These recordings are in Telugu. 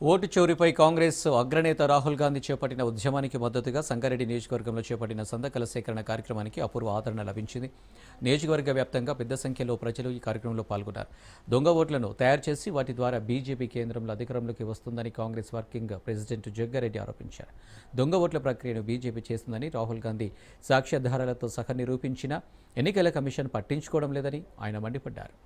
ఓటు చోరీపై కాంగ్రెస్ అగ్రనేత రాహుల్ గాంధీ చేపట్టిన ఉద్యమానికి మద్దతుగా సంగారెడ్డి నియోజకవర్గంలో చేపట్టిన సందకల సేకరణ కార్యక్రమానికి అపూర్వ ఆదరణ లభించింది. నియోజకవర్గ వ్యాప్తంగా పెద్ద సంఖ్యలో ప్రజలు ఈ కార్యక్రమంలో పాల్గొన్నారు. దొంగ ఓట్లను తయారు చేసి వాటి ద్వారా బీజేపీ కేంద్రంలో అధికారంలోకి వస్తుందని కాంగ్రెస్ వర్కింగ్ ప్రెసిడెంట్ జగ్గారెడ్డి ఆరోపించారు. దొంగ ఓట్ల ప్రక్రియను బీజేపీ చేస్తుందని రాహుల్ గాంధీ సాక్ష్యాధారాలతో సహా నిరూపించినా ఎన్నికల కమిషన్ పట్టించుకోవడం లేదని ఆయన మండిపడ్డారు.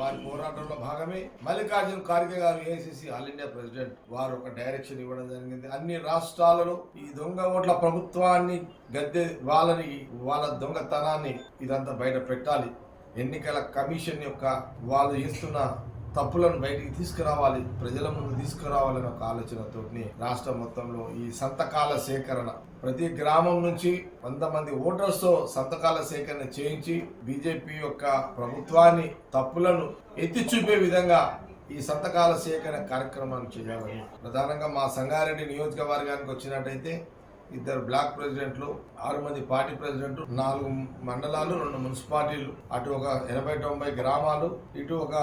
వారి పోరాటంలో భాగమే. మల్లికార్జున ఖార్గే గారు ఏఐసిసి ఆల్ ఇండియా ప్రెసిడెంట్ వారు ఒక డైరెక్షన్ ఇవ్వడం జరిగింది. అన్ని రాష్ట్రాలలో ఈ దొంగ ఓట్ల ప్రభుత్వాన్ని గద్దె వాళ్ళని వాళ్ళ దొంగతనాన్ని ఇదంతా బయట పెట్టాలి. ఎన్నికల కమిషన్ యొక్క వాళ్ళు చేస్తున్న తప్పులను బయటికి తీసుకురావాలి ప్రజల ముందు తీసుకురావాలనే ఒక ఆలోచనతో రాష్ట్రం మొత్తంలో ఈ సంతకాల సేకరణ. ప్రతి గ్రామం నుంచి వంద మంది ఓటర్స్తో సంతకాల సేకరణ చేయించి బీజేపీ యొక్క ప్రభుత్వాన్ని తప్పులను ఎత్తి చూపే విధంగా ఈ సంతకాల సేకరణ కార్యక్రమాన్ని చేయాలని ప్రధానంగా మా సంగారెడ్డి నియోజకవర్గానికి వచ్చినట్టయితే ఇద్దరు బ్లాక్ ప్రెసిడెంట్లు ఆరు మంది పార్టీ ప్రెసిడెంట్లు నాలుగు మండలాలు రెండు మున్సిపాలిటీలు అటు ఒక ఎనభై తొంభై గ్రామాలు ఇటు ఒక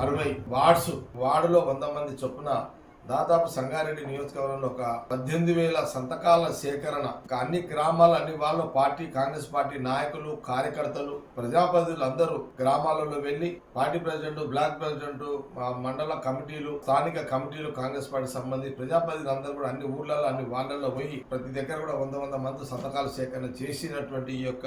అరవై వార్డ్స్ వార్డులో వంద మంది చొప్పున దాదాపు సంగారెడ్డి నియోజకవర్గంలో ఒక పద్దెనిమిది వేల సంతకాల సేకరణ. అన్ని గ్రామాల అన్ని వాళ్ళు పార్టీ కాంగ్రెస్ పార్టీ నాయకులు కార్యకర్తలు ప్రజాప్రతినిధులు అందరూ గ్రామాలలో వెళ్ళి పార్టీ ప్రెసిడెంట్ బ్లాక్ ప్రెసిడెంట్ మండల కమిటీలు స్థానిక కమిటీలు కాంగ్రెస్ పార్టీ సంబంధించి ప్రజాప్రతినిధులు అందరూ కూడా అన్ని ఊర్లలో అన్ని వాళ్ళల్లో పోయి ప్రతి దగ్గర కూడా వంద వంద మంది సంతకాలు సేకరణ చేసినటువంటి ఈ యొక్క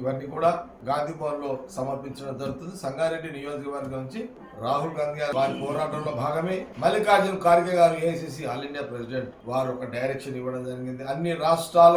ఇవన్నీ కూడా గాంధీ భవన్లో సమర్పించడం జరుగుతుంది. సంగారెడ్డి నియోజకవర్గం నుంచి రాహుల్ గాంధీ గారు వారి పోరాటంలో భాగమే మల్లికార్జున్ ఖార్గే గారు ఏఐసిసి ఆల్ ఇండియా ప్రెసిడెంట్ వారు ఒక డైరెక్షన్ ఇవ్వడం జరిగింది. అన్ని రాష్ట్రాల